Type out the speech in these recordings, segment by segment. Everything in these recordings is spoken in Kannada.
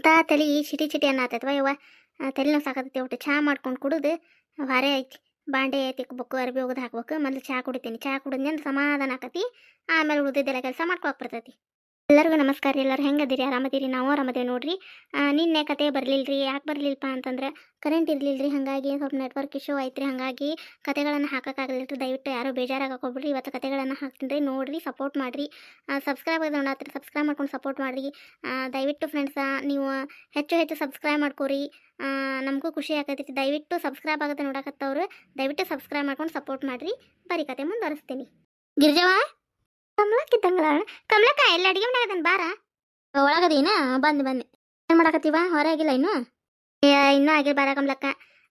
ಅಂತ ತಲೆ ಚಿಟಿ ಚಿಟಿ ಅನ್ನತ್ತೈತವ ಯವ್ವ ಆ, ತಲೆ ನೋವು ಸಾಕತ್ತೈತಿ ಒಟ್ಟು. ಚಹಾ ಮಾಡ್ಕೊಂಡು ಕುಡಿದು ಭಾರಿ ಐತಿ. ಬಾಂಡೆ ತಿಕ್ಬೇಕು ಅರ್ಬಿ ಒಗದು ಹಾಕ್ಬೇಕು. ಮೊದಲು ಚಹಾ ಕುಡಿತೀನಿ. ಚಹಾ ಅಂದ್ರೆ ಸಮಾಧಾನ ಆಕತಿ. ಆಮೇಲೆ ಉಳಿದಿದ್ದೆಲ್ಲ ಕೆಲಸ ಮಾಡ್ಕೊಳಕ್ ಬರ್ತೈತಿ. ಎಲ್ಲರಿಗೂ ನಮಸ್ಕಾರ ರೀ. ಎಲ್ಲರೂ ಹೆಂಗದಿರಿ? ಆರಾಮದಿರಿ? ನಾವು ಆರಾಮದೇವಿ ನೋಡ್ರಿ. ನಿನ್ನೆ ಕತೆ ಬರಲಿಲ್ಲ ರೀ ಯಾಕೆ ಬರಲಿಲ್ಲಪ್ಪ ಅಂತಂದ್ರೆ ಕರೆಂಟ್ ಇರಲಿಲ್ಲ ರೀ ಹಾಗಾಗಿ ಸ್ವಲ್ಪ ನೆಟ್ವರ್ಕ್ ಇಶ್ಯೂ ಐತ್ರಿ ಹಾಗಾಗಿ ಕತೆಗಳನ್ನು ಹಾಕೋಕ್ಕಾಗಲಿಲ್ಲ ರೀ ದಯವಿಟ್ಟು ಯಾರು ಬೇಜಾರಾಗಿ ಹಾಕೋಬಿಡ್ರಿ. ಇವತ್ತು ಕತೆಗಳನ್ನು ಹಾಕ್ತೀನಿ ರೀ. ನೋಡಿರಿ ಸಪೋರ್ಟ್ ಮಾಡಿರಿ. ಸಬ್ಸ್ಕ್ರೈಬ್ ಆಗಿ ಸಬ್ಸ್ಕ್ರೈಬ್ ಮಾಡ್ಕೊಂಡು ಸಪೋರ್ಟ್ ಮಾಡಿರಿ. ದಯವಿಟ್ಟು ಫ್ರೆಂಡ್ಸ ನೀವು ಹೆಚ್ಚು ಹೆಚ್ಚು ಸಬ್ಸ್ಕ್ರೈಬ್ ಮಾಡ್ಕೊರಿ. ನಮಗೂ ಖುಷಿ ಆಗತೈತಿ ದಯವಿಟ್ಟು ಸಬ್ಸ್ಕ್ರೈಬ್ ಆಗುತ್ತೆ ನೋಡಕತ್ತವ್ರು, ದಯವಿಟ್ಟು ಸಬ್ಸ್ಕ್ರೈಬ್ ಮಾಡ್ಕೊಂಡು ಸಪೋರ್ಟ್ ಮಾಡಿರಿ. ಬರೀ ಕತೆ ಮುಂದುವರಿಸ್ತೀನಿ. ಗಿರ್ಜವ ಕಮಲಕ್ಕೆ ತಂಗಳ ಕಮಲಕ್ಕ ಎಲ್ಲ ಅಡಿಗೆ ಮಾಡಕತ್ತೇನೆ ಬಾರ ಒಳಗದೀನ ಬಂದು ಬಂದೆ. ಏನು ಮಾಡಕತ್ತೀವ? ಹೊರಗಿಲ್ಲ ಇನ್ನು? ಇನ್ನೂ ಆಗಿಲ್ಲ ಬಾರ ಕಮಲಕ್ಕ.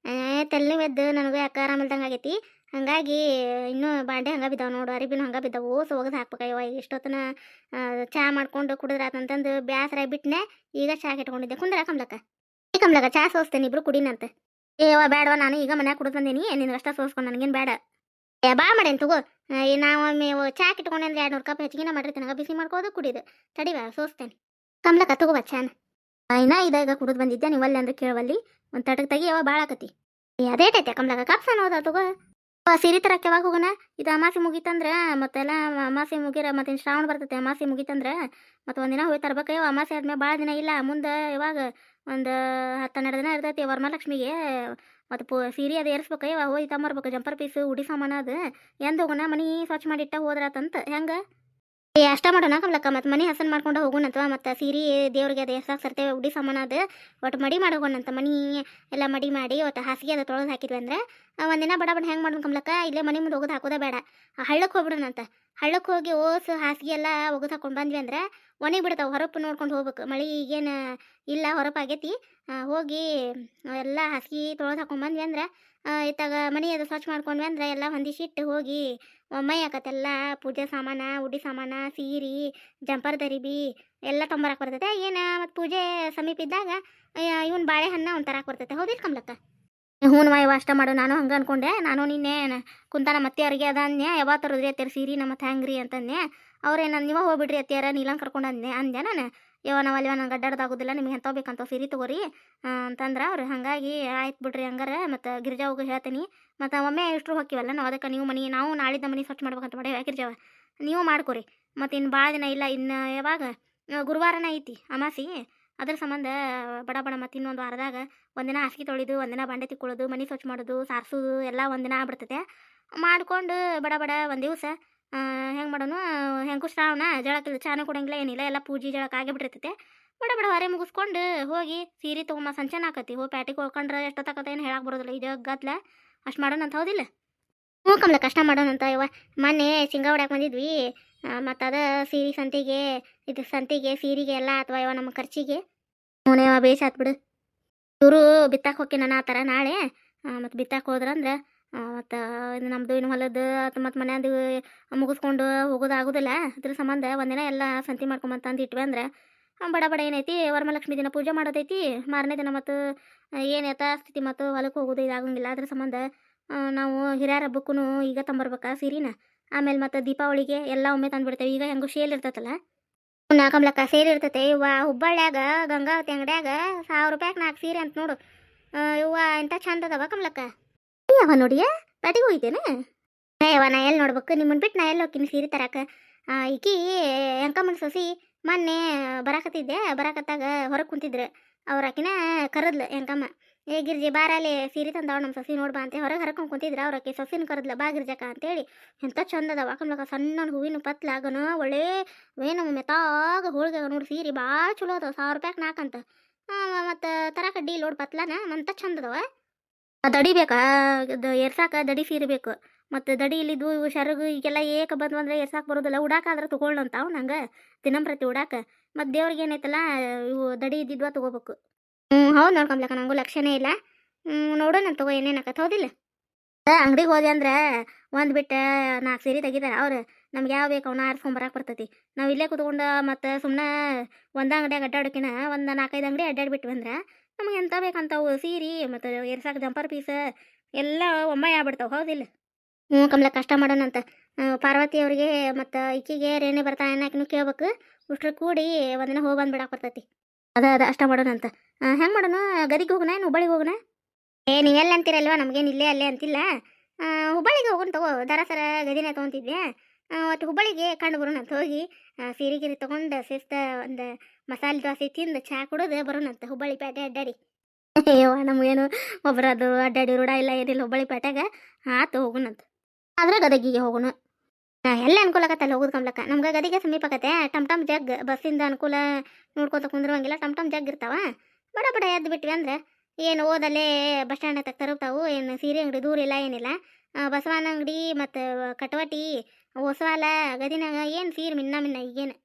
ಏ ತೆಲ್ಲಿ ಎದ್ದು ನನಗೂ ಯಾಕೆ ಆರಾಮಿಲ್ದಂಗೆ ಆಗೈತಿ? ಹಂಗಾಗಿ ಇನ್ನೂ ಬಾಂಡೆ ಹಂಗೆ ಬಿದ್ದಾವೆ ನೋಡು ಅರಿಬಿನೂ ಹಂಗೆ ಬಿದ್ದಾವು. ಹಾಕ್ಬೇಕ ಹಾಕ್ಬೇಕಯ್ಯವ ಇಷ್ಟೊತ್ತನ ಚಹಾ ಮಾಡ್ಕೊಂಡು ಕುಡಿದ್ರಾತಂತಂದು ಬ್ಯಾಸರ ಬಿಟ್ಟನೆ ಈಗ ಚಾ ಇಟ್ಕೊಂಡಿದ್ದೆ ಕುಂದ್ರ ಕಮಲಕ್ಕ? ಏ ಕಮಲಕ್ಕ ಚಹಾ ಸೋಸ್ತೇನೆ ಇಬ್ರು ಕುಡಿನಂತ. ಏವ ಬೇಡವ ನಾನು ಈಗ ಮನ್ಯಾಗ ಕುಡಿದು ಬಂದೀನಿ. ನಿನ್ನ ಅಷ್ಟ ಸೋಸ್ಕೊಂಡು ನನಗೇನು ಬೇಡ ಏ ಬಾ ಮಾಡೇನು ತಗೋ. ಈ ನಾವು ಚಾಕ್ ಇಟ್ಕೊಂಡೆ ಅಂದ್ರೆ ಎರಡು ನೂರು ಕಪ್ ಹೆಚ್ಚಿಗೆ ಮಾಡಿರ್ತೀನಿ. ಬಿಸಿ ಮಾಡ್ಕೋದು ಕುಡಿದು. ತಡಿವಾ ಸೋಸ್ತೇನೆ. ಕಮಲಕ್ಕ ತಗೋಬ ಚಾನ್. ಇನ್ನ ಇದಾಗ ಕುಡಿದು ಬಂದಿದ್ದೆ ನೀವಲ್ಲಿ ಅಂದ್ರೆ ಕೇಳುವಲ್ಲಿ. ಒಂದು ತಟಕ್ ತೆಗಿ ಅವ ಭಾಳ ಆಕತಿ. ಅದೇ ಟೈತೆ ಕಮಲಕ್ಕ ಕಪ್ಸ ಹೋದ ತಗೋ. ಸೀರೆ ತರಕ್ಕೆ ಯಾವಾಗ ಹೋಗೋಣ? ಇದು ಅಮಾಸೆ ಮುಗೀತಂದ್ರೆ ಮತ್ತೆಲ್ಲ ಅಮಾಸೆ ಮುಗಿರ ಮತ್ತೆ ಶ್ರಾವಣ ಬರ್ತೈತೆ ಅಮಾಸೆ ಮುಗೀತಂದ್ರೆ ಮತ್ತೆ ಒಂದಿನ ಹೋಗಿ ತರ್ಬೇಕಯ್ಯವ ಅಮಾಸೆ ಆದ್ಮೇಲೆ ಭಾಳ ದಿನ ಇಲ್ಲ. ಮುಂದೆ ಇವಾಗ ಒಂದು ಹತ್ತು ಹನ್ನೆರಡು ದಿನ ಇರ್ತೈತಿ ವರಮಹಾಲಕ್ಷ್ಮಿಗೆ ಮತ್ತು ಪು ಸೀರೆ ಅದು ಹೋಗಿ ತಮ್ಮರ್ಬೇಕು ಜಂಪರ್ ಪೀಸು, ಉಡಿ ಸಾಮಾನು ಅದು, ಎಂದು ಹೋಗೋಣ, ಮನೆ ಸ್ವಚ್ಛ ಮಾಡಿಟ್ಟ ಹೋದ್ರಾತಂತ, ಹೆಂಗೆ? ಏ ಅಷ್ಟ ಮಾಡೋಣ ಕಮಲಕ್ಕ, ಮತ್ತು ಮನೆ ಹಸನ್ ಮಾಡ್ಕೊಂಡು ಹೋಗೋಣಂತ. ಮತ್ತು ಸೀರೆ ದೇವ್ರಿಗೆ ಅದು ಎಷ್ಟಾಗ ಸರ್ತೆ ಉಡಿ ಸಾಮಾನು ಅದು. ಒಟ್ಟು ಮಡಿ ಮಾಡ್ಕೊಂಡಂತ ಮನೆ ಎಲ್ಲ ಮಡಿ ಮಾಡಿ ಒಟ್ಟು ಹಾಸಿಗೆ ಅದು ತೊಳೆದು ಹಾಕಿದ್ವಿ ಅಂದ್ರೆ. ಒಂದಿನ ಬಡ ಬಡ ಹೆಂಗೆ ಮಾಡೋಣ ಕಮಲಕ್ಕ, ಇಲ್ಲೇ ಮನೆ ಮುಂದೆ ಹೋಗೋದು ಹಾಕೋದೇ ಬೇಡ. ಹಳ್ಳಕ್ಕೆ ಹೋಗ್ಬಿಡೋಣಂತ. ಹಳ್ಳಕ್ಕೆ ಹೋಗಿ ಓಸು ಹಾಸಿಗೆ ಎಲ್ಲ ಒಗದು ಹಾಕೊಂಡು ಬಂದ್ವಿ ಅಂದ್ರೆ ಒಣಗಿ ಬಿಡ್ತಾವೆ, ಹೊರಪು ನೋಡ್ಕೊಂಡು ಹೋಗ್ಬೇಕು. ಮಳೆ ಈಗೇನು ಇಲ್ಲ, ಹೊರಪು ಆಗೈತಿ. ಹೋಗಿ ಎಲ್ಲ ಹಾಸಿಗೆ ತೊಳೆದು ಹಾಕೊಂಡು ಬಂದ್ವಿ ಅಂದ್ರೆ ಇತ್ತಾಗ ಮನೆ ಅದು ಸ್ವಚ್ಛ ಮಾಡ್ಕೊಂಡ್ವಿ ಅಂದ್ರೆ ಎಲ್ಲ ಹೊಂದಿಸಿಟ್ಟು ಹೋಗಿ ಒಮ್ಮೆ ಆಕತ್ತೆಲ್ಲ ಪೂಜೆ ಸಾಮಾನ, ಉಡಿ ಸಾಮಾನ, ಸೀರೆ, ಜಂಪರ್ ದರಿಬಿ ಎಲ್ಲ ತೊಂಬರಕ್ಕೆ ಬರ್ತೈತೆ. ಏನು ಮತ್ತು ಪೂಜೆ ಸಮೀಪ ಇದ್ದಾಗ ಇವನ್ ಬಾಳೆಹಣ್ಣು ಅವ್ನು ತರಕ್ಕೆ ಬರ್ತೈತೆ. ಹೌದಿಲ್ಲ ಕಮ್ಲಕ್ಕ? ಹ್ಞೂ ಇವ ಅಷ್ಟ ಮಾಡು. ನಾನು ಹಂಗೆ ಅನ್ಕೊಂಡೆ. ನಾನು ನಿನ್ನೆ ಕುಂತಾನ ಮತ್ತೆ ಅವ್ರಿಗೆ ಅದ ಅಂದ್ನೆ ಯಾವ ತರದ್ರಿ ಅತ್ಯಾರ ಸೀರೆ ನಮ್ಮ ಹ್ಯಾಂಗ್ರಿ ಅಂತಂದೆ ಅವ್ರೇನು ನೀವ ಹೋಗ್ಬಿಡ್ರಿ ಅತ್ತಿಯಾರ ನೀಲಂಗ್ ಕರ್ಕೊಂಡು ಅಂದೆ ಅಂದೆ ನಾನು. ಯವ ನಾವು ಅಲ್ಲಿವ ನಂಗೆ ಅಡ್ಡಾಡ್ದಾಗೋದಿಲ್ಲ ನಿಮ್ಗೆ ಎಂತ ಬೇಕಂತ ಫ್ರೀ ತಗೋರಿ. ಅಂತಂದ್ರೆ ಅವ್ರು ಹಾಗಾಗಿ ಆಯ್ತು ಬಿಡ್ರಿ ಹಂಗಾರೆ, ಮತ್ತು ಗಿರಿಜಾ ಹೋಗಿ ಹೇಳ್ತೀನಿ. ಮತ್ತು ಒಮ್ಮೆ ಇಷ್ಟರು ಹೋಗ್ತೀವಲ್ಲ ನಾವು ಅದಕ್ಕೆ ನೀವು ಮನೆ, ನಾವು ನಾಳಿದ್ದ ಮನೆ ಸ್ವಚ್ಛ ಮಾಡ್ಬೇಕಂತ ಮಾಡಿ ಗಿರಿಜಾವ ನೀವು ಮಾಡ್ಕೊರಿ. ಮತ್ತು ಇನ್ನು ಭಾಳ ದಿನ ಇಲ್ಲ, ಇನ್ನು ಯಾವಾಗ? ಗುರುವಾರನ ಐತಿ ಅಮಾಸಿ. ಅದ್ರ ಸಂಬಂಧ ಬಡ ಬಡ ಮತ್ತು ಇನ್ನೊಂದು ವಾರದಾಗ ಒಂದಿನ ಹಾಸಿಗೆ ತೊಳೆದು ಒಂದಿನ ಬಂಡೆ ತಿಕ್ಕೊಳ್ಳೋದು ಮನೆ ಸ್ವಚ್ಛ ಮಾಡೋದು, ಸಾರಿಸೋದು ಎಲ್ಲ ಒಂದಿನ ಆಗ್ಬಿಡ್ತೈತೆ. ಮಾಡ್ಕೊಂಡು ಬಡ ಬಡ ಒಂದು ದಿವಸ ಹೆಂಗೆ ಮಾಡೋನು? ಹೆಂಗೂ ಶ್ರಾವಣ ಜಳಕ್ಕಿಲ್ಲ ಚಾನು ಕೊಡಂಗಿಲ್ಲ, ಏನಿಲ್ಲ, ಎಲ್ಲ ಪೂಜೆ ಜಳಕ ಆಗಿಬಿಟ್ಟಿರ್ತೈತೆ. ಬಡ ಬಡ ಹೊರೆ ಮುಗಿಸ್ಕೊಂಡು ಹೋಗಿ ಸೀರೆ ತೊಗೊಂಬ, ಸಂಚನ ಆಕತಿ ಹೋಗಿ ಪ್ಯಾಟಿಗೆ ಹೋಗ್ಕೊಂಡ್ರೆ ಎಷ್ಟೊತ್ತಾಕತ್ತ ಏನು ಹೇಳಕ್ಕೆ ಬರೋದಿಲ್ಲ. ಇದು ಗತ್ಲ ಅಷ್ಟು ಮಾಡೋಣ ಅಂತ ಹೌದಿಲ್ಲ? ಹ್ಞೂ ಕಮ್ಮಲ ಕಷ್ಟ ಮಾಡೋಣಂತ ಇವ ಮೊನ್ನೆ ಶೇಂಗಾ ಹೊಡ್ಯಾಕೆ ಬಂದಿದ್ವಿ. ಮತ್ತು ಅದ ಸೀರೆ ಸಂತಿಗೆ, ಇದು ಸಂತಿಗೆ, ಸೀರೆಗೆ ಎಲ್ಲ ಅಥವಾ ಇವ ನಮ್ಮ ಖರ್ಚಿಗೆ. ಹ್ಞೂ ಯವ್ವ, ಬೇಷ್ ಆತ್ ಬಿಡು. ಇವರು ಬಿತ್ತಾಕೆ ಹೋಗಿ ನಾನು ಆ ಥರ ನಾಳೆ. ಮತ್ತು ಬಿತ್ತಾಕೆ ಹೋದ್ರಂದ್ರೆ ಮತ್ತು ಇದು ನಮ್ಮದು ಇನ್ನು ಹೊಲದ್ದು ಮತ್ತು ಮನೆಯಂದು ಮುಗಿಸ್ಕೊಂಡು ಹೋಗೋದು ಆಗೋದಿಲ್ಲ. ಅದ್ರ ಸಂಬಂಧ ಒಂದಿನ ಎಲ್ಲ ಸಂತಿ ಮಾಡ್ಕೊಂಬಂತಂದು ಇಟ್ವಿ ಅಂದ್ರೆ ಬಡ ಬಡ ಏನೈತಿ, ವರಮಹಾಲಕ್ಷ್ಮಿ ದಿನ ಪೂಜೆ ಮಾಡೋದೈತಿ. ಮಾರನೇ ದಿನ ಮತ್ತು ಏನು ಸ್ಥಿತಿ ಮತ್ತು ಹೊಲಕ್ಕೆ ಹೋಗೋದು ಇದಾಗಂಗಿಲ್ಲ. ಅದ್ರ ಸಂಬಂಧ ನಾವು ಹಿರಿಯರ ಹಬ್ಬಕ್ಕೂ ಈಗ ತಂಬರ್ಬೇಕಾ ಸೀರೆನ. ಆಮೇಲೆ ಮತ್ತು ದೀಪಾವಳಿಗೆ ಎಲ್ಲ ಒಮ್ಮೆ ತಂದುಬಿಡ್ತೇವೆ. ಈಗ ಹೆಂಗೂ ಶೇಲ್ ಇರ್ತೈತಲ್ಲ ನಾಕಂಬ್ಲಕ್ಕ ಸೇರಿ ಇರ್ತೈತೆ. ಇವ ಹುಬ್ಬಳ್ಳ್ಯಾಗ, ಗಂಗಾವತಿ ಅಂಗಡ್ಯಾಗ ಸಾವಿರ ರೂಪಾಯಿಗೆ ನಾಲ್ಕು ಸೀರೆ ಅಂತ ನೋಡು. ಇವ ಎಂಥ ಚಂದ ಅದಾವ ಕಮ್ಲಕ್ಕ? ಯಾವ ನೋಡಿಯ ಪೇಟೆಗೆ ಹೋಗಿದ್ದೇನೆ ಅವ ನಾ ಎಲ್ಲಿ ನೋಡ್ಬೇಕು? ನಿಮ್ಮನ್ನ ಬಿಟ್ಟು ನಾ ಎಲ್ಲಿ ಹೋಗ್ತೀನಿ ಸೀರೆ ತರಕ? ಈಕಿ ಎಂಕಮ್ಮನ ಸೊಸಿ ಮೊನ್ನೆ ಬರಾಕತ್ತಿದ್ದೆ. ಬರಾಕತ್ತಾಗ ಹೊರಗೆ ಕುಂತಿದ್ರು. ಅವ್ರ ಆಕಿನ ಕರದ್ಲು ಎಂಕಮ್ಮ ಏ, ಗಿರ್ಜಿ ಬಾರಲ್ಲಿ ಸೀರೆ ತಂದವ ನಮ್ಮ ಸಸಿ ನೋಡ್ಬಾ ಅಂತ. ಹೊರಗೆ ಹರ್ಕೊಂಡು ಕುಂತಿದ್ರು. ಅವ್ರ ಆಕಿ ಸೊಸಿನ ಕರದ್ಲ. ಬಾ ಗಿರ್ಜಕ್ಕ ಅಂತೇಳಿ. ಎಂಥ ಚಂದ ಅದ ವಾಕಮ್ಲಕ ಸಣ್ಣ ಹೂವಿನ ಪತ್ಲಾಗನ, ಒಳ್ಳೆ ಏನು ಮೆತ್ತಾಗ ಹೋಳ್ಗೆ ನೋಡಿ ಸೀರೆ ಭಾಳ ಚಲೋ ಅದಾವ. ಸಾವಿರ ರೂಪಾಯಿಗೆ ನಾಲ್ಕಂತ ಮತ್ತು ತರಕ ಡೀಲ್ ಲೋಡ್ ಪತ್ಲಾನ. ಅಂತ ಚಂದ ಅದಾವ. ಆ ದಡಿ ಬೇಕಾ ಅದು ಎರ್ಸಾಕ ದಡಿ ಸೀರೆ ಬೇಕು ಮತ್ತು ದಡಿ ಇಲ್ಲಿದ್ದು ಇವು ಶರಗು ಈಗೆಲ್ಲ ಏಕ ಬಂದು ಅಂದ್ರೆ ಎರ್ಸಾಕ ಬರೋದಿಲ್ಲ. ಉಡಾಕಾದ್ರೆ ತೊಗೊಳ್ಳಂತ ನಂಗೆ. ದಿನಂಪ್ರತಿ ಉಡಾಕ. ಮತ್ತು ದೇವ್ರಿಗೆ ಏನೈತಲ್ಲ, ಇವು ದಡಿ ಇದ್ದಿದ್ವ ತೊಗೋಬೇಕು. ಹ್ಞೂ ಹೌದು ನೋಡ್ಕೊಂಬ್ಲಕ್ಕ ನಂಗೂ ಲಕ್ಷಣೇ ಇಲ್ಲ. ನೋಡೋಣ ತಗೋ ಏನೇನಕತ್ ಹೌದಿಲ್ಲ? ಅಂಗಡಿಗೆ ಹೋದೆ ಅಂದ್ರೆ ಒಂದು ಬಿಟ್ಟು ನಾಲ್ಕು ಸೀರೆ ತೆಗಿತಾರೆ. ಅವ್ರು ನಮ್ಗೆ ಯಾವ ಬೇಕು ಅವನ್ನ ಆರಿಸ್ಕೊಂಬರಕ್ಕೆ ಬರ್ತೈತಿ. ನಾವು ಇಲ್ಲೇ ಕುತ್ಕೊಂಡು ಮತ್ತು ಸುಮ್ಮನೆ ಒಂದು ಅಂಗಡಿಯಾಗ ಅಡ್ಡಾಡೋಕಿನ ಒಂದು ನಾಲ್ಕೈದು ಅಂಗಡಿ ಅಡ್ಡಾಡ್ಬಿಟ್ವಿ ಅಂದ್ರೆ ನಮ್ಗೆ ಎಂತ ಬೇಕಂತವು, ಸೀರೆ, ಮತ್ತು ಎರ್ಸಾಕ ಜಂಪರ್ ಪೀಸ್ ಎಲ್ಲ ಒಮ್ಮೆ ಆಗ್ಬಿಡ್ತಾವೆ, ಹೌದಿಲ್ಲ? ಹ್ಞೂ ಕಮಲ ಕಷ್ಟ ಮಾಡೋಣಂತ ಪಾರ್ವತಿ ಅವ್ರಿಗೆ ಮತ್ತು ಇಕ್ಕಿಗೆ ರೇಣಿ ಬರ್ತಾ ಏನಾಕಿನ ಕೇಳ್ಬೇಕು. ಉಷ್ಟ್ರು ಕೂಡಿ ಒಂದಿನ ಹೋಗಿ ಬಂದ್ಬಿಡಕ್ಕೆ ಬರ್ತೈತಿ. ಅದ ಅದ, ಅಷ್ಟ ಮಾಡೋಣಂತ ಹೆಂಗೆ ಮಾಡೋಣ? ಗದಿಗೆ ಹೋಗೋಣ ಏನು ಹುಬ್ಬಳ್ಳಿಗೆ ಹೋಗೋಣ ಏ ನೀವೆಲ್ಲ ಅಂತೀರಲ್ವ? ನಮಗೇನು ಇಲ್ಲೇ ಅಲ್ಲೇ ಅಂತಿಲ್ಲ. ಹುಬ್ಬಳ್ಳಿಗೆ ಹೋಗೋಣ ತಗೋ. ದರಸರ ಗದಿನೇ ತೊಗೊಂತಿದ್ವಿ ಒಟ್ಟು ಹುಬ್ಬಳ್ಳಿಗೆ ಕಂಡು ಬರೋಣ ಅಂತ ಹೋಗಿ. ಸೀರೆ ಗಿರಿ ತೊಗೊಂಡು ಶಿಸ್ತ ಒಂದು ಮಸಾಲೆ ದೋಸೆ ತಿಂದು ಚಹಾ ಕುಡಿದು, ಬರೋಣಂತ ಹುಬ್ಬಳ್ಳಿ ಪೇಟೆ ಅಡ್ಡಾಡಿ. ಅಯ್ಯೋ ನಮಗೇನು ಒಬ್ಬರದು ಅಡ್ಡಾಡಿ ರೂಢ ಇಲ್ಲ, ಏನಿಲ್ಲ, ಹುಬ್ಬಳ್ಳಿ ಪೇಟೆಗೆ. ಆತು ಹೋಗುಣಂತ. ಆದ್ರೆ ಗದಗಿಗೆ ಹೋಗೋಣ. ಎಲ್ಲ ಅನುಕೂಲ ಆಗತ್ತಲ್ಲ ಹೋಗೋದು ಕಂಬ್ಲಕ್ಕ ನಮ್ಗೆ ಗದಿಗೆ ಸಮೀಪ ಆಗತ್ತೆ ಟಮ್ ಟಮ್ ಜಗ್, ಬಸ್ಸಿಂದ ಅನುಕೂಲ ನೋಡ್ಕೊತ ಕುಂದ್ರುವಂಗಿಲ್ಲ, ಟಮ್ ಟಮ್ ಜಗ್ ಇರ್ತಾವ. ಬಡ ಬಡ ಎದ್ದು ಬಿಟ್ವಿ ಅಂದ್ರೆ ಏನು ಓದಲ್ಲೇ ಬಸ್ ಸ್ಟ್ಯಾಂಡ್ ತಕ್ಕ ತರುತ್ತಾವು ಏನು ಸೀರೆ ಅಂಗಡಿ ದೂರ ಇಲ್ಲ, ಏನಿಲ್ಲ. ಬಸವನ ಅಂಗಡಿ ಮತ್ತು ಕಟವಟಿ, ಹೊಸವಾಲ ಗದಿನಾಗ ಏನು ಸೀರೆ ಮಿನ್ನ ಮಿನ್ನ ಈಗೇನು.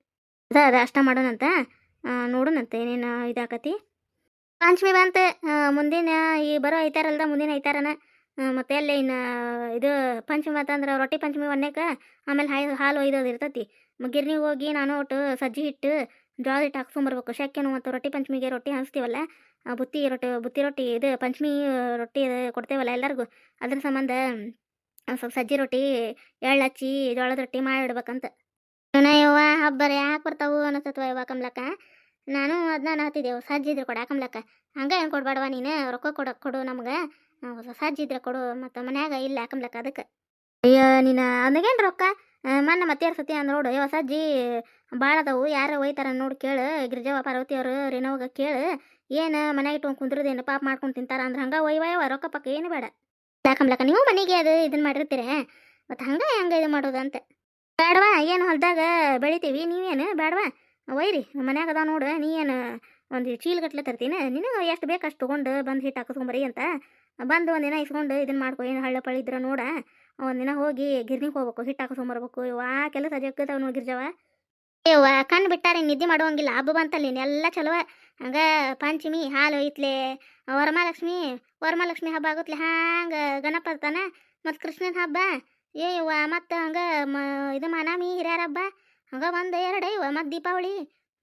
ಅದ ಅದ, ಅಷ್ಟ ಮಾಡೋಣಂತ. ನೋಡೋಣಂತ ಏನೇನು ಇದಾಕತಿ. ಪಂಚಮಿ ಬಂತ ಮುಂದಿನ ಈ ಬರೋ ಐತಾರಲ್ದ ಮುಂದಿನ ಐತಾರನ ಮತ್ತೆ ಅಲ್ಲಿ ಇನ್ನು ಇದು ಪಂಚಮಿ ಅಂತಂದ್ರೆ ರೊಟ್ಟಿ ಪಂಚಮಿ ಒಣ್ಣೆಕ ಆಮೇಲೆ ಹಾಯ್ ಹಾಲು ಒಯ್ದೋದು ಇರ್ತೈತಿ. ಗಿರ್ನಿಗೆ ಹೋಗಿ ನಾನು ಒಟ್ಟು ಸಜ್ಜಿ ಹಿಟ್ಟು ಜೋಳದ ಹಿಟ್ಟು ಹಾಕ್ಸ್ಕೊಂಬರ್ಬೇಕು. ಶಕ್ಯನು ಮತ್ತು ರೊಟ್ಟಿ ಪಂಚಮಿಗೆ ರೊಟ್ಟಿ ಹಂಚ್ತೀವಲ್ಲ ಆ, ಬುತ್ತಿ ರೊಟ್ಟಿ ಬುತ್ತಿ ರೊಟ್ಟಿ ಇದು ಪಂಚಮಿ ರೊಟ್ಟಿ ಕೊಡ್ತೇವಲ್ಲ ಎಲ್ಲರಿಗೂ. ಅದ್ರ ಸಂಬಂಧ ಸ್ವಲ್ಪ ಸಜ್ಜಿ ರೊಟ್ಟಿ ಎಳ್ಳು ಹಚ್ಚಿ ಜೋಳದ ರೊಟ್ಟಿ ಮಾಡಿಡ್ಬೇಕಂತ ಯವ್ವ ಹಬ್ಬರ ಯಾಕೆ ಬರ್ತಾವು ಅನ್ನಿಸ್ತತ್ವ ಯವ್ವ ಕಮ್ಲಕ್ಕ. ನಾನು ಅದನ್ನ ಹತ್ತಿದ್ದೆವು ಸಜ್ಜಿದ್ರೆ ಕೊಡ ಕಮ್ಲಕ್ಕ ಹಂಗೆ ಏನು ಕೊಡ್ಬೇಡವ ನೀನು, ರೊಕ್ಕ ಕೊಡ, ಕೊಡು ನಮ್ಗೆ. ಸಜ್ಜಿದ್ರೆ ಕೊಡು, ಮತ್ತು ಮನ್ಯಾಗ ಇಲ್ಲ ಕಮ್ಲಕ್ಕ ಅದಕ್ಕೆ. ಅಯ್ಯೋ, ನೀನು ಅದಗೇನು ರೊಕ್ಕ? ಮನ್ನ ಮತ್ತೆ ಸತಿ ಅಂದ್ರೆ ನೋಡು ಯವ್ವ ಸಜ್ಜಿ ಭಾಳ ಅದಾವು, ಯಾರು ಒಯ್ತಾರ ನೋಡಿ ಕೇಳು ಗಿರಿಜವ ಪಾರ್ವತಿ ಅವರು, ರೇಣವ್ಗ ಕೇಳು. ಏನು ಮನ್ಯಾಗ ಇಟ್ಕೊಂಡು ಕುಂದ್ರದೇನು ಪಾಪ ಮಾಡ್ಕೊಂಡು ತಿಂತಾರ ಅಂದ್ರೆ ಹಂಗೆ ಒಯ್ವ ಯವ್ವ ರೊಕ್ಕ ಪಕ್ಕ ಏನು ಬೇಡ. ಯಾಕಂಬ್ಲಕ್ಕ ನೀವು ಮನೆಗೆ ಅದು ಇದನ್ನು ಮಾಡಿರ್ತೀರ? ಮತ್ತು ಹಂಗೆ ಹೆಂಗೆ ಇದು ಮಾಡೋದು ಅಂತ ಬೇಡವಾ, ಏನು ಹೊಲ್ದಾಗ ಬೆಳಿತೀವಿ, ನೀವೇನು, ಬೇಡವಾ? ಒಯ್ರಿ ಮನ್ಯಾಗ ಅದಾವ ನೋಡು, ನೀ ಏನು ಒಂದು ಚೀಲಗಟ್ಲೆ ತರ್ತೀನಿ, ನಿನಗೆ ಎಷ್ಟು ಬೇಕು ಅಷ್ಟು ತೊಗೊಂಡು ಬಂದು ಹಿಟ್ಟು ಹಾಕಿಸ್ಕೊಂಬರಿ ಅಂತ. ಬಂದು ಒಂದಿನ ಇಸ್ಕೊಂಡು ಇದನ್ನ ಮಾಡ್ಕೊ, ಏನು ಹಳ್ಳ ಪಳ್ಳ ಇದ್ರೆ ನೋಡ. ಒಂದಿನ ಹೋಗಿ ಗಿರ್ನಿಗೆ ಹೋಗ್ಬೇಕು ಹಿಟ್ಟು ಹಾಕಿಸ್ಕೊಂಬರ್ಬೇಕು ಇವಾ ಕೆಲಸ ಜಗ್ಗತಾವ ನೋಡಿ ಗಿರ್ಜವ. ಇವ ಕಣ್ಣು ಬಿಟ್ಟಾರೆ ನಿದ್ದೆ ಮಾಡುವಂಗಿಲ್ಲ, ಹಬ್ಬ ಬಂತಲ್ಲಿ ಎಲ್ಲ ಚಲೋ. ಹಂಗ ಪಂಚಮಿ, ಹಾಲು ಐತ್ಲೆ, ವರಮಹಾಲಕ್ಷ್ಮಿ ವರಮಹಾಲಕ್ಷ್ಮಿ ಹಬ್ಬ ಆಗುತ್ತಲೆ ಹಂಗೆ ಗಣಪ ಇರ್ತಾನ ಮತ್ತು ಕೃಷ್ಣನ ಹಬ್ಬ. ಏ ಇವ ಮತ್ತು ಹಂಗೆ ಮ, ಇದು ಮನಾಮಿ ಹಿರಿಯರ ಹಬ್ಬ. ಹಂಗೆ ಒಂದು ಎರಡು ಇವ ಮತ್ ದೀಪಾವಳಿ.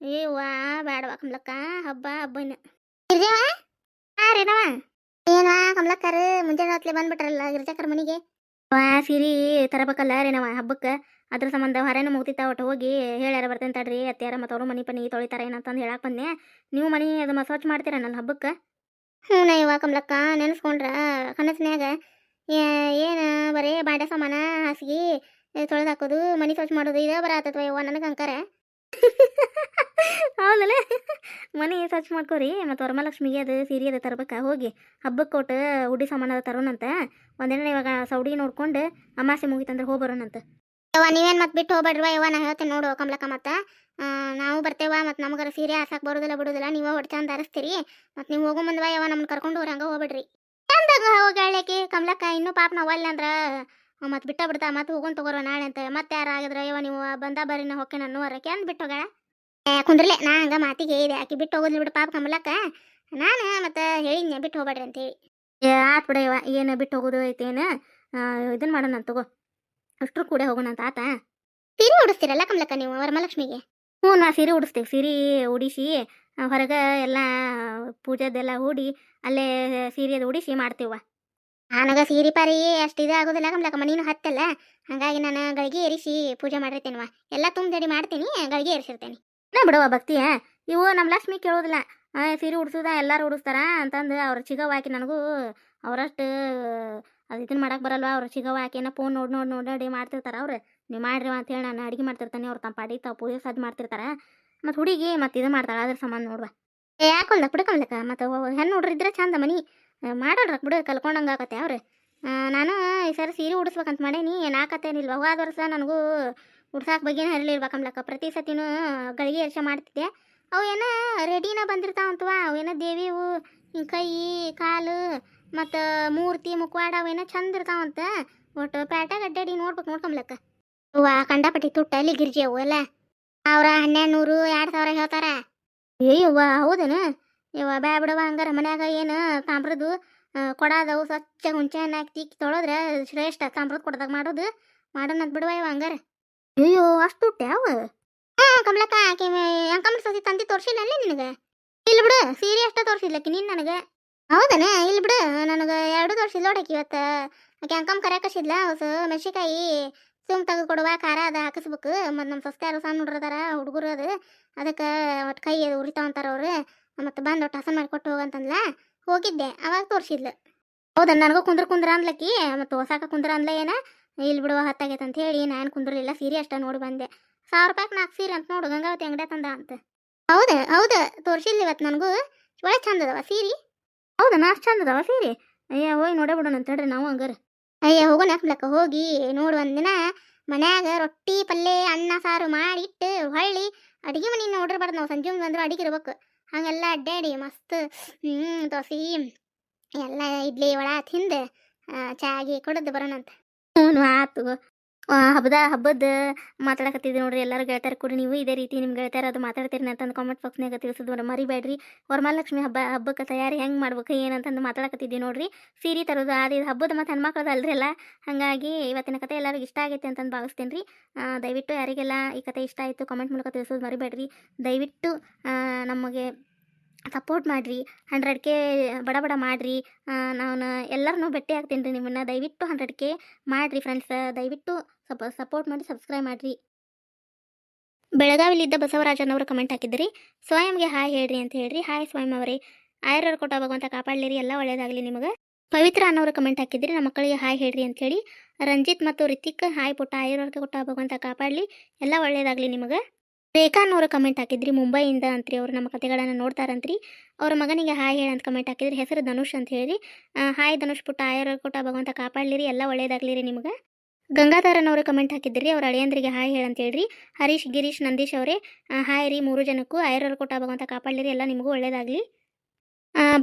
ಏವ್ವ ಇವ ಬ್ಯಾಡವಾ ಕಮ್ಲಕ್ಕ ಹಬ್ಬ ಹಬ್ಬನ. ಗಿರ್ಜವ? ಹಾಂ ರೀನವ ಏನ ಕಮ್ಲಕ್ಕರ ಮುಂಜಾನೆ ಹೊತ್ತಲೆ ಬಂದ್ಬಿಟ್ರಲ್ಲ ಗಿರ್ಜಕ್ಕರ ಮನಿಗೆ? ವಾ ಸಿರಿ ತರಬೇಕಲ್ಲ ರೇನವ ಹಬ್ಬಕ್ಕೆ. ಅದ್ರ ಸಂಬಂಧ ಹೊರೇನ ಮುಗ್ತಿತ್ತ ಒಟ್ಟು ಹೋಗಿ ಹೇಳ್ಯಾರ ಬರ್ತೇನೆ ತಡ್ರಿ ಅತ್ಯಾರ ಮತ್ತು ಅವರು ಮನಿ ಪನಿ ತೊಳಿತಾರ ಏನಂತಂದು ಹೇಳಕ್ಕೆ ಬಂದೆ. ನೀವು ಮನಿ ಅದು ಸ್ವಚ್ಛ ಮಾಡ್ತೀರ ನನ್ನ ಹಬ್ಬಕ್ಕ? ಹ್ಞೂ ನಯ್ಯವ ಕಮ್ಲಕ್ಕ ನೆನೆಸ್ಕೊಂಡ್ರ ಕನಸಿನ್ಯಾಗ. ಏನ ಬರೀ ಬಾಂಡೆ ಸಾಮಾನ ಹಾಸಿಗೆ ತೊಳೆದು ಹಾಕೋದು, ಮನೆ ಸ್ವಚ್ಛ ಮಾಡೋದು, ಇದೇ ಬರತ್ತವ ನನಗೆ ಅಂಕಾರ. ಹೌದಲ್ಲ ಮನೆ ಸ್ವಚ್ಛ ಮಾಡ್ಕೋರಿ, ಮತ್ತು ವರಮಹಾಲಕ್ಷ್ಮಿಗೆ ಅದು, ಸೀರೆ ಅದು ತರ್ಬೇಕಾ, ಹೋಗಿ ಹಬ್ಬಕ್ಕೆ ಕೊಟ್ಟು ಉಡಿ ಸಾಮಾನು ಅದು ತರೋಣಂತ. ಒಂದೇನ ಇವಾಗ ಸೌಡಿ ನೋಡ್ಕೊಂಡು ಅಮಾಸೆ ಮುಗಿತಂದ್ರೆ ಹೋಗಿ ಬರೋಣಂತ. ಯವ್ವ, ನೀವೇನು ಮತ್ತೆ ಬಿಟ್ಟು ಹೋಗ್ಬೇಡ್ರಿ ಯವ್ವ ನಾ ಹೇಳ್ತೇನೆ ನೋಡು ಕಮಲಕ್ಕ ಮತ್ತೆ. ನಾವು ಬರ್ತೇವ ಮತ್ತು ನಮ್ಗೆ ಸೀರೆ ಹಾಸಕ್ಕೆ ಬರೋದಿಲ್ಲ, ಬಿಡೋದಿಲ್ಲ, ನೀವು ಒಟ್ಟು ಚಂದ ಧರಿಸ್ತೀರಿ ಮತ್ತು ನೀವು ಹೋಗೋ ಮುಂದೆ ಯವ್ವ ನಮ್ಮನ್ನ ಕರ್ಕೊಂಡು ಹೋಗಿ ಹಂಗೆ ಹೋಗ್ಬೇಡ್ರಿ. ಹೋಗಿ ಹೇಳಕ್ಕೆ ಕಮ್ಲಕ್ಕ, ಇನ್ನೂ ಪಾಪ ನಾವು ಒಲ್ಲೆ ಅಂದ್ರೆ ಮತ್ತೆ ಬಿಟ್ಟ ಬಿಡ್ತಾ, ಮತ್ತೆ ಹೋಗೋಣ ತಗೋರ ನಾಳೆ ಅಂತ. ಮತ್ತೆ ಯಾರು ಆಗಿದ್ರೆ ಅಯ್ಯೋ, ನೀವು ಬಂದ ಬರೀನ ಹೊಕ್ಕೆ ನಾನು ಹೊರಕ್ಕೆ ಅಂದ್ ಬಿಟ್ಟು ಹೋಗಳ ಕುಂದ್ರಲೆ, ನಾ ಹಂಗೆ ಮಾತಿಗೆ ಇದೆ ಆಕಿ ಬಿಟ್ಟು ಹೋಗೋದಿಲ್ಲ ಬಿಡು, ಪಾಪ ಕಮಲಕ್ಕ. ನಾನು ಮತ್ತೆ ಹೇಳಿದ್ನೆ, ಬಿಟ್ಟು ಹೋಗ್ಬೇಡ್ರಿ ಅಂತೇಳಿ ಆತ್ ಬಿಡ ಇವ ಏನು ಬಿಟ್ಟು ಹೋಗೋದು ಐತೇನು ಇದನ್ನ ಮಾಡೋಣ ತಗೋ. ಅಷ್ಟ್ರು ಕೂಡ ಹೋಗೋಣ ಅಂತ ಆತ. ಸೀರೆ ಉಡಿಸ್ತೀರಲ್ಲ ಕಮಲಕ್ಕ ನೀವು, ವರಮಹಾಲಕ್ಷ್ಮಿಗೆ? ಹ್ಞೂ, ನಾ ಸೀರೆ ಉಡಿಸ್ತೀವಿ. ಸೀರೆ ಉಡಿಸಿ, ಹೊರಗೆ ಎಲ್ಲ ಪೂಜೆದೆಲ್ಲ ಹೂಡಿ, ಅಲ್ಲೇ ಸೀರೆದು ಉಡಿಸಿ ಮಾಡ್ತೀವ ನನಗೆ ಸೀರಿ ಪಾರಿ ಅಷ್ಟು ಇದು ಆಗೋದಿಲ್ಲ ಕಮಲಕ್ಕ ನೀನು ಹತ್ತಲ್ಲ. ಹಾಗಾಗಿ ನಾನು ಗಳಿಗೆ ಏರಿಸಿ ಪೂಜೆ ಮಾಡಿರ್ತೇನವ. ಎಲ್ಲ ತುಂಬದಡಿ ಮಾಡ್ತೀನಿ, ಗಳಿಗೆ ಏರಿಸಿರ್ತೇನೆ. ನಾ ಬಿಡವ ಭಕ್ತಿಯ, ಇವು ನಮ್ಮ ಲಕ್ಷ್ಮಿ ಕೇಳೋದಿಲ್ಲ. ಸೀರೆ ಉಡ್ಸುದ ಎಲ್ಲರೂ ಉಡಿಸ್ತಾರ ಅಂತಂದು ಅವ್ರ ಚಿಗವ್ ಹಾಕಿ ನನಗೂ ಅವರಷ್ಟು, ಅದು ಇದನ್ನ ಮಾಡಕ್ಕೆ ಬರಲ್ವ, ಅವ್ರ ಚಿಗವ್ ಏನೋ ಫೋನ್ ನೋಡಿ ನೋಡಿ ನೋಡಿ ನೋಡಿ ಮಾಡ್ತಿರ್ತಾರ ಅವ್ರು. ನೀವು ಮಾಡ್ರಿ ಅಂತ ಹೇಳಿ ನಾನು ಅಡುಗೆ ಮಾಡ್ತಿರ್ತಾನೆ, ಅವ್ರು ತಮ್ಮ ಪಾಡಿ ತಾವು ಪೂಜೆ ಸಜ್ಜು ಮಾಡ್ತಿರ್ತಾರ. ಮತ್ತು ಹುಡುಗಿ ಮತ್ತು ಇದು ಮಾಡ್ತಾಳೆ, ಅದ್ರ ಸಂಬಂಧ ನೋಡುವ. ಯಾಕೊಂದ ಬಿಡ್ಕೊಳ್ಲಕ್ಕ ಮತ್ತು ಹೆಣ್ಣು ಹುಡ್ರಿದ್ರೆ ಚಂದ ಮನಿ. ಮಾಡೋಳ್ರ ಬಿಡು ಕಲ್ಕೊಂಡಂಗೆ ಆಗತ್ತೆ ಅವ್ರು. ನಾನು ಈ ಸರಿ ಸೀರೆ ಉಡಿಸ್ಬೇಕಂತ ಮಾಡೇನಿ ಏನಾಕತ್ತೇನಿಲ್ವ ಹೋದ ವರ್ಷ ನನಗೂ ಉಡ್ಸಾಕ ಬಗ್ಗೆನೇ ಹರಲಿರ್ಬೇಕಂಬ್ಲಕ್ಕ ಪ್ರತಿ ಸತಿನೂ ಗಳಿಗೆ ಎರ್ಷ ಮಾಡ್ತಿದ್ದೆ. ಅವು ಏನೋ ರೆಡಿನ ಬಂದಿರ್ತಾವಂತವ? ಅವೇನೋ ದೇವಿವು ಹಿಂಗೆ ಕೈ, ಕಾಲು ಮತ್ತು ಮೂರ್ತಿ, ಮುಖವಾಡ ಅವೇನೋ ಚಂದ ಇರ್ತಾವಂತ. ಒಟ್ಟು ಪ್ಯಾಟ್ಯಾಗ ಅಡ್ಡಾಡಿ ನೋಡ್ಬೇಕು ನೋಡ್ಕೊಂಬ್ಲಕ್ಕ ಅವ್ವ, ಕಂಡಪಟ್ಟಿ ತುಟ್ಟ ಅಲ್ಲಿ ಗಿರ್ಜಿ ಅವು ಅಲ್ಲ ಅವ್ರ ಹನ್ನೆರಡು ನೂರು ಎರಡು ಸಾವಿರ ಹೇಳ್ತಾರ. ಅಯ್ಯವ್ವ ಹೌದೇನು? ಯವ್ವ ಬ್ಯಾ ಬಿಡವ ಹಂಗಾರ ಮನ್ಯಾಗ ಏನು ತಾಮ್ರದ್ದು ಕೊಡಾದವು ಸ್ವಚ್ಛ ಹುಂಚೆಹಣ್ಣು ಹಾಕಿ ತಿಕ್ಕಿ ತೊಳೆದ್ರೆ ಶ್ರೇಷ್ಠ ತಾಮ್ರದ ಕೊಡದಾಗ ಮಾಡೋದು ಮಾಡೋಣ ಬಿಡುವ ಇವ ಹಂಗಾರ. ಅಯ್ಯೋ ಅಷ್ಟು ಹುಟ್ಟ್ಯಾವ ಹಾಂ ಕಮಲಕ್ಕ ಆಕೆ ಅಂಕಮ್ರ ಸಸಿ ತಂದಿ ತೋರಿಸಿಲ್ಲ ನಿನಗೆ? ಇಲ್ಲ ಬಿಡು ಸೀರೆ ಅಷ್ಟೇ ತೋರಿಸಿಲ್ಲಕ್ಕೆ ನೀನು ನನಗೆ. ಹೌದನ? ಇಲ್ಲ ಬಿಡು ನನಗೆ ಎರಡು ತೋರಿಸಿಲ್ಲ ನೋಡಕ್ಕೆ ಇವತ್ತು. ಆಕೆ ಅಂಕಮ್ ಕರ್ಯಾಕಸಿದ್ಲ ಹೊಸ ಮೆಣಸಿಕಾಯಿ ಸುಮ್ ತೆಗೆದು ಕೊಡುವ ಖಾರ ಅದು ಹಾಕಿಸ್ಬೇಕು. ಮತ್ತು ನಮ್ಮ ಸಸ್ತ್ಯಾರು ಸಣ್ಣ ಹುಡ್ರದಾರ ಹುಡುಗರು ಅದು ಅದಕ್ಕೆ ಒಟ್ಟು ಕೈ ಉರಿತಾವಂತಾರ ಅವ್ರು. ಮತ್ತು ಬಂದು ಒಟ್ಟು ಕೊಟ್ಟು ಹೋಗಂತಂದ್ಲ, ಹೋಗಿದ್ದೆ, ಅವಾಗ ತೋರಿಸಿದ್ಲು. ಹೌದಾ ನನಗೂ ಕುಂದ್ರ ಕುಂದ್ರ ಅಂದ್ಲಕ್ಕಿ ಮತ್ತು ಹೊಸಾಕ ಕುಂದ್ರ ಅಂದ್ಲ ಏನ? ಇಲ್ಲಿ ಬಿಡುವ ಹತ್ತಾಗೈತೆ ಅಂತ ಹೇಳಿ, ನಾನು ಕುಂದ್ರಲಿಲ್ಲ, ಸೀರೆ ಅಷ್ಟ ನೋಡಿ ಬಂದೆ. ಸಾವಿರ ರೂಪಾಯಿಗೆ ನಾಲ್ಕು ಸೀರೆ ಅಂತ ನೋಡು, ಗಂಗಾವತಿ ಅಂಗಡಿ ತಂದ ಅಂತ. ಹೌದು ಹೌದು ತೋರಿಸಿಲ್ಲ ಇವತ್ತು ನನಗೂ. ಒಳ್ಳೆ ಚಂದ ಅದಾವ ಸೀರೆ. ಹೌದಾ, ನಾ ಅಷ್ಟು ಚಂದ ಅದಾವ ಸೀರೆ? ಅಯ್ಯ ಹೋಗಿ ನೋಡೇ ಬಿಡೋಣ ಅಂತ ಹೇಳ್ರಿ ನಾವು ಹಂಗಾರ. ಅಯ್ಯ, ಹೋಗೋಣ ಹಾಕ್ಲಕ್ಕ ಹೋಗಿ ನೋಡು ಒಂದಿನ ಮನ್ಯಾಗ ರೊಟ್ಟಿ ಪಲ್ಯ, ಅನ್ನ ಸಾರು ಮಾಡಿಟ್ಟು, ಹೊಳ್ಳಿ, ಅಡಿಗೆ ಮನೆ ನೋಡಿರ್ಬಾರ್ದು ನಾವು, ಸಂಜೆ ಅಂದ್ರೆ ಅಡಿಗೆ ಇರ್ಬೇಕು ಹಂಗೆಲ್ಲ ಅಡ್ಡಾಡಿ ಮಸ್ತ್ ಹ್ಞೂ ದೋಸೆ ಎಲ್ಲ ಇಡ್ಲಿ ಒಳ ತಿಂದು ಚಾಗಿ ಕುಡಿದು ಬರೋಣಂತ. ಹ್ಞೂ ಆತು. ಹಬ್ಬದ ಹಬ್ಬದ ಮಾತಾಡಕತ್ತಿದ್ದೆ ನೋಡ್ರಿ, ಎಲ್ಲರೂ ಗೆಳತಾರ ಕೂಡ ನೀವು ಇದೇ ರೀತಿ ನಿಮ್ಮ ಗೆಳತಾರ ಅದು ಮಾತಾಡ್ತೀರಿ ಅಂತಂದು ಕಾಮೆಂಟ್ ಬಾಕ್ಸ್ನಾಗ ತಿಳಿಸಿದ್ರು ಮರಿಬೇಡ್ರಿ. ವರಮಹಾಲಕ್ಷ್ಮಿ ಹಬ್ಬ, ಹಬ್ಬಕ್ಕೆ ತಯಾರಿ ಹೆಂಗೆ ಮಾಡ್ಬೇಕು ಏನಂತಂದು ಮಾತಾಡಕತ್ತಿದ್ದೀವಿ ನೋಡ್ರಿ. ಸೀರೆ ತರೋದು, ಅದು ಇದು ಹಬ್ಬದ ಮತ್ತು ಹೆಣ್ಮಕ್ಳದ್ದು ಅಲ್ರಿ ಅಲ್ಲ ಹಾಗಾಗಿ ಇವತ್ತಿನ ಕತೆ ಎಲ್ಲರಿಗೂ ಇಷ್ಟ ಆಗೈತೆ ಅಂತಂದು ಭಾವಿಸ್ತೀನಿ ರೀ ದಯವಿಟ್ಟು ಯಾರಿಗೆಲ್ಲ ಈ ಕತೆ ಇಷ್ಟ ಆಯಿತು ಕಾಮೆಂಟ್ ಮೂಲಕ ತಿಳಿಸೋದು ಮರಿಬೇಡ್ರಿ. ದಯವಿಟ್ಟು ನಮಗೆ ಸಪೋರ್ಟ್ ಮಾಡಿರಿ, ಹಂಡ್ರೆಡ್ ಕೆ ಬಡ ಬಡ ಮಾಡಿರಿ ನಾನು ಎಲ್ಲರನ್ನೂ ಭೇಟಿ ಆಗ್ತೀನಿ ರೀ ನಿಮ್ಮನ್ನು. ದಯವಿಟ್ಟು ಹಂಡ್ರೆಡ್ ಕೆ ಮಾಡಿರಿ ಫ್ರೆಂಡ್ಸ್ ದಯವಿಟ್ಟು ಸ್ವಲ್ಪ ಸಪೋರ್ಟ್ ಮಾಡಿ, ಸಬ್ಸ್ಕ್ರೈಬ್ ಮಾಡಿರಿ. ಬೆಳಗಾವಿಲಿದ್ದ ಬಸವರಾಜನವರು ಕಮೆಂಟ್ ಹಾಕಿದ್ರಿ, ಸ್ವಯಂಗೆ ಹಾಯ್ ಹೇಳ್ರಿ ಅಂತ ಹೇಳ್ರಿ. ಹಾಯ್ ಸ್ವಯಂ ಅವರೇ. ಆಯರ್ವರು ಕೊಟ್ಟ ಭಗವಂತ ಕಾಪಾಡಲಿರಿ. ಎಲ್ಲ ಒಳ್ಳೆಯದಾಗಲಿ ನಿಮಗೆ. ಪವಿತ್ರ ಅನ್ನೋರು ಕಮೆಂಟ್ ಹಾಕಿದ್ರಿ, ನಮ್ಮ ಮಕ್ಕಳಿಗೆ ಹಾಯ್ ಹೇಳ್ರಿ ಅಂಥೇಳಿ ರಂಜಿತ್ ಮತ್ತು ರಿತಿಕ್, ಹಾಯ್ ಪುಟ್ಟ. ಆಯುರ್ವರ್ಗ ಕೊಟ್ಟ ಭಗವಂತ ಕಾಪಾಡಲಿ. ಎಲ್ಲ ಒಳ್ಳೆಯದಾಗಲಿ ನಿಮಗೆ. ರೇಖಾ ಅನ್ನೋರು ಕಮೆಂಟ್ ಹಾಕಿದ್ರಿ, ಮುಂಬೈಯಿಂದ ಅಂತ್ರಿ ಅವರು ನಮ್ಮ ಕತೆಗಳನ್ನು ನೋಡ್ತಾರಂತ್ರಿ. ಅವ್ರ ಮಗನಿಗೆ ಹಾಯ್ ಹೇಳಿ ಅಂತ ಕಮೆಂಟ್ ಹಾಕಿದ್ರಿ, ಹೆಸರು ಧನುಷ್ ಅಂತ ಹೇಳಿ. ಹಾಯ್ ಧನುಷ್ ಪುಟ್ಟ ಆಯರ ಕೊಟ್ಟ ಭಗವಂತ ಕಾಪಾಡಲಿರಿ, ಎಲ್ಲ ಒಳ್ಳೇದಾಗಲಿ ನಿಮಗೆ. ಗಂಗಾಧರನವರು ಕಮೆಂಟ್ ಹಾಕಿದ್ರಿ, ಅವ್ರ ಅಳಿಯಂದ್ರಿಗೆ ಹಾಯ್ ಹೇಳಿ ಅಂತ ಹೇಳ್ರಿ. ಹರೀಶ್, ಗಿರೀಶ್, ನಂದೀಶ್ ಅವರೇ ಹಾಯ್ ರೀ ಮೂರು ಜನಕ್ಕೂ ಆಯುರ್ವರ್ಗ ಕೊಟ್ಟ ಭಗವಂತ ಕಾಪಾಡಲಿರಿ, ಎಲ್ಲ ನಿಮಗೂ ಒಳ್ಳೇದಾಗಲಿ.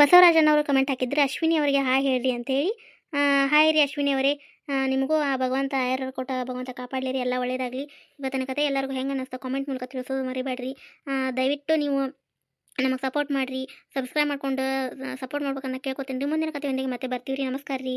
ಬಸವರಾಜನವರು ಕಮೆಂಟ್ ಹಾಕಿದ್ರಿ, ಅಶ್ವಿನಿ ಅವರಿಗೆ ಹಾಯ್ ಹೇಳ್ರಿ ಅಂತೇಳಿ ಹೇಳಿ. ಹಾಯ್ ರೀ ಅಶ್ವಿನಿ ಅವರೇ ನಿಮಗೂ ಆ ಭಗವಂತ ಆಯರ್ ಕೊಟ್ಟ ಭಗವಂತ ಕಾಪಾಡಲಿರಿ, ಎಲ್ಲ ಒಳ್ಳೇದಾಗಲಿ. ಇವತ್ತಿನ ಕತೆ ಎಲ್ಲರಿಗೂ ಹೆಂಗೆ ಅನ್ನಿಸ್ತಾ ಕಾಮೆಂಟ್ ಮೂಲಕ ತಿಳಿಸೋದು ಮರಿಬೇಡ್ರಿ. ದಯವಿಟ್ಟು ನೀವು ನಮಗೆ ಸಪೋರ್ಟ್ ಮಾಡಿರಿ ಸಬ್ಸ್ಕ್ರೈಬ್ ಮಾಡ್ಕೊಂಡು ಸಪೋರ್ಟ್ ಮಾಡ್ಬೇಕನ್ನ ಕೇಳ್ಕೊತೀನಿ. ರೀ ಮುಂದಿನ ಕಥೆಯೊಂದಿಗೆ ಮತ್ತೆ ಬರ್ತೀವಿ ರೀ ನಮಸ್ಕಾರ ರೀ